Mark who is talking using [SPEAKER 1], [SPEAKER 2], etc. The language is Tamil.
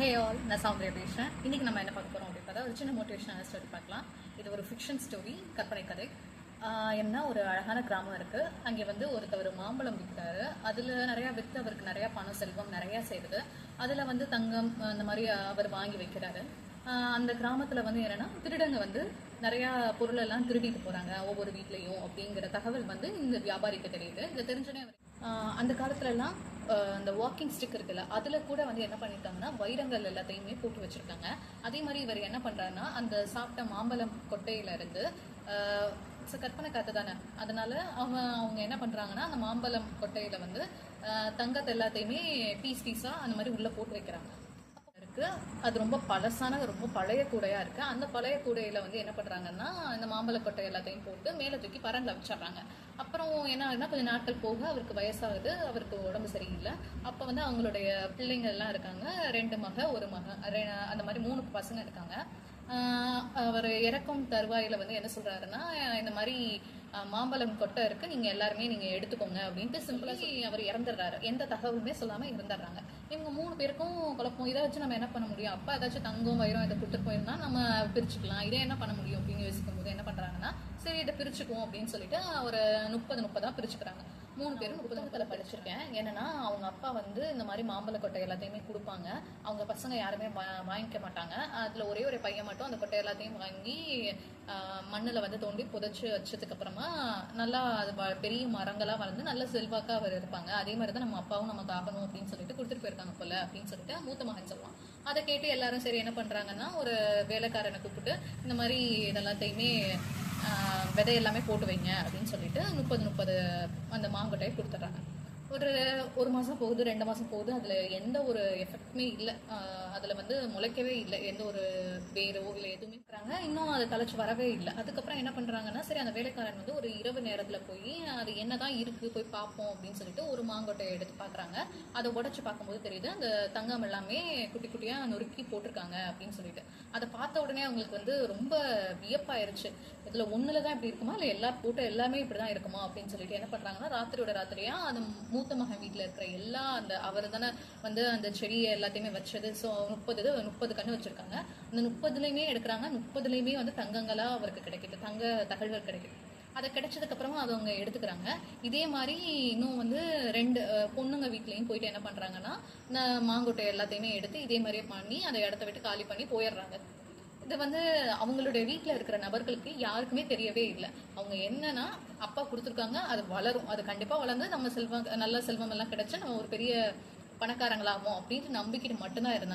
[SPEAKER 1] ஹே ஆல் நான் சௌந்தர்யா பேசுகிறேன் இன்றைக்கி நம்ம என்ன பார்க்க போகிறோம் அப்படின்னு பார்த்தா ஒரு சின்ன மோட்டிவேஷனல் ஸ்டோரி பார்க்கலாம். இது ஒரு ஃபிக்ஷன் ஸ்டோரி கற்பனை கதை. என்ன ஒரு அழகான கிராமம் இருக்குது அங்கே வந்து ஒருத்தவர் மாம்பழம் விற்கிறாரு. அதில் நிறையா விற்று அவருக்கு நிறையா பணம் செல்வம் நிறையா சேருது. அதில் வந்து தங்கம் அந்த மாதிரி அவர் வாங்கி வைக்கிறாரு. அந்த கிராமத்தில் வந்து என்னென்னா திருடங்க வந்து நிறையா பொருளெல்லாம் திருடிட்டு போகிறாங்க ஒவ்வொரு வீட்லேயும் அப்படிங்கிற தகவல் வந்து இந்த வியாபாரிக்கு தெரியுது. இதை தெரிஞ்சனே அவர் அந்த காலத்துலலாம் அந்த வாக்கிங் ஸ்டிக் இருக்குல்ல அதில் கூட வந்து என்ன பண்ணியிருக்காங்கன்னா வைரங்கள் எல்லாத்தையுமே போட்டு வச்சுருக்காங்க. அதே மாதிரி இவர் என்ன பண்ணுறாருன்னா அந்த சாப்பிட்ட மாம்பழம் கொட்டையிலேருந்து கற்பனை காத்து தானே. அதனால அவங்க அவங்க என்ன பண்ணுறாங்கன்னா அந்த மாம்பழம் கொட்டையில் வந்து தங்கத்தை எல்லாத்தையுமே பீஸ் பீஸாக அந்த மாதிரி உள்ளே போட்டு வைக்கிறாங்க. இருக்குது அது ரொம்ப பழசான ரொம்ப பழைய கூடையாக இருக்குது அந்த பழைய கூடையில் வந்து என்ன பண்ணுறாங்கன்னா இந்த மாம்பழ கொட்டை எல்லாத்தையும் போட்டு மேலே தூக்கி பரண்டில் வச்சிடுறாங்க. அப்புறம் என்ன ஆகுதுன்னா கொஞ்சம் நாட்கள் போக அவருக்கு வயசாகுது அவருக்கு உடம்பு சரியில்லை. அப்போ வந்து அவங்களுடைய பிள்ளைங்கள்லாம் இருக்காங்க. ரெண்டு மக ஒரு மக ரெ- அந்த மாதிரி மூணு பசங்க இருக்காங்க. அவர் இறக்கும் தருவாயில வந்து என்ன சொல்கிறாருன்னா இந்த மாதிரி மாம்பழம் கொட்டை இருக்கு நீங்க எல்லாருமே நீங்க எடுத்துக்கோங்க அப்படின்ட்டு சிம்பிளாக அவர் இறந்துடுறாரு. எந்த தகவலுமே சொல்லாம இறந்துடுறாங்க இவங்க மூணு பேருக்கும் குழப்பம். இதை வச்சு நம்ம என்ன பண்ண முடியும்? அப்பா ஏதாச்சும் தங்கம் வயிறும் இதை கொடுத்துட்டு போயிருந்தா நம்ம பிரிச்சுக்கலாம். இதை என்ன பண்ண முடியும்? அப்படின்னு யோசிக்கும் போது என்ன பண்றாங்கன்னா சரி இதை பிரிச்சுக்குவோம் அப்படின்னு சொல்லிட்டு ஒரு முப்பது முப்பதா பிரிச்சுக்கிறாங்க. மூணு பேரும் புத்தகத்தில் படிச்சிருக்கேன். என்னன்னா அவங்க அப்பா வந்து இந்த மாதிரி மாம்பழ கொட்டை எல்லாத்தையுமே கொடுப்பாங்க. அவங்க பசங்க யாருமே வா- வாங்கிக்க மாட்டாங்க. அதுல ஒரே ஒரு பையன் மட்டும் அந்த கொட்டை எல்லாத்தையும் வாங்கி மண்ணில் வந்து தோண்டி புதைச்சு வச்சதுக்கு அப்புறமா நல்லா அது பெரிய மரங்களா வளர்ந்து நல்ல செல்வாக்கா அவர் இருப்பாங்க. அதே மாதிரி தான் நம்ம அப்பாவும் நமக்கு ஆகணும் அப்படின்னு சொல்லிட்டு கொடுத்துட்டு போயிருக்காங்க போல அப்படின்னு சொல்லிட்டு மூத்த மகன் சொல்லுவான். அதை கேட்டு எல்லாரும் சரி என்ன பண்றாங்கன்னா ஒரு வேலைக்காரனை கூப்பிட்டு இந்த மாதிரி இதெல்லாத்தையுமே விதை எல்லாமே போட்டு வைங்க அப்படின்னு சொல்லிட்டு முப்பது முப்பது அந்த மாங்கொட்டையை கொடுத்துட்றாங்க. ஒரு ஒரு மாதம் போகுது ரெண்டு மாதம் போகுது. அதில் எந்த ஒரு எஃபெக்ட்டுமே இல்லை. அதில் வந்து முளைக்கவே இல்லை. எந்த ஒரு வேரோ இல்லை எதுவுமே இருக்கிறாங்க இன்னும் அது தலைச்சு வரவே இல்லை. அதுக்கப்புறம் என்ன பண்ணுறாங்கன்னா சரி அந்த வேலைக்காரன் வந்து ஒரு இரவு நேரத்தில் போய் அது என்ன தான் இருக்குது போய் பார்ப்போம் அப்படின்னு சொல்லிட்டு ஒரு மாங்கொட்டையை எடுத்து பார்க்குறாங்க அதை உடச்சி பார்க்கும்போது தெரியுது அந்த தங்கம் எல்லாமே குட்டி குட்டியாக நொறுக்கி போட்டிருக்காங்க அப்படின்னு சொல்லிட்டு. அதை பார்த்த உடனே அவங்களுக்கு வந்து ரொம்ப வியப்பாயிருச்சு. இதில் ஒன்றில் தான் இப்படி இருக்குமா? இல்லை எல்லா போட்டோ எல்லாமே இப்படி தான் இருக்குமா? அப்படின்னு சொல்லிட்டு என்ன பண்ணுறாங்கன்னா ராத்திரியோட ராத்திரியாக அந்த மூத்த மகன் வீட்டில் இருக்கிற எல்லா அந்த அவர் தானே வந்து அந்த செடியை எல்லாத்தையுமே வச்சது. ஸோ முப்பது இது முப்பது கன்று வச்சுருக்காங்க. அந்த முப்பதுலையுமே எடுக்கிறாங்க. முப்பதுலையுமே வந்து தங்கங்களாக அவருக்கு கிடைக்குது. தங்க தகவல்கள் கிடைக்குது. அதை கிடைச்சதுக்கு அப்புறமா அதை அவங்க எடுத்துக்கிறாங்க. இதே மாதிரி இன்னும் வந்து ரெண்டு பொண்ணுங்க வீட்லயும் போயிட்டு என்ன பண்றாங்கன்னா இந்த மாங்கொட்டை எல்லாத்தையுமே எடுத்து இதே மாதிரியே பண்ணி அந்த இடத்த விட்டு காலி பண்ணி போயிடுறாங்க. இது வந்து அவங்களுடைய வீட்டில் இருக்கிற நபர்களுக்கு யாருக்குமே தெரியவே இல்லை. அவங்க என்னன்னா அப்பா கொடுத்துருக்காங்க அது வளரும். அது கண்டிப்பாக வளர்ந்து நம்ம செல்வம் நல்ல செல்வம் எல்லாம் கிடைச்சு நம்ம ஒரு பெரிய பணக்காரங்களாகும் அப்படின்ட்டு நம்பிக்கிட்டு மட்டும்தான் இருந்தாங்க.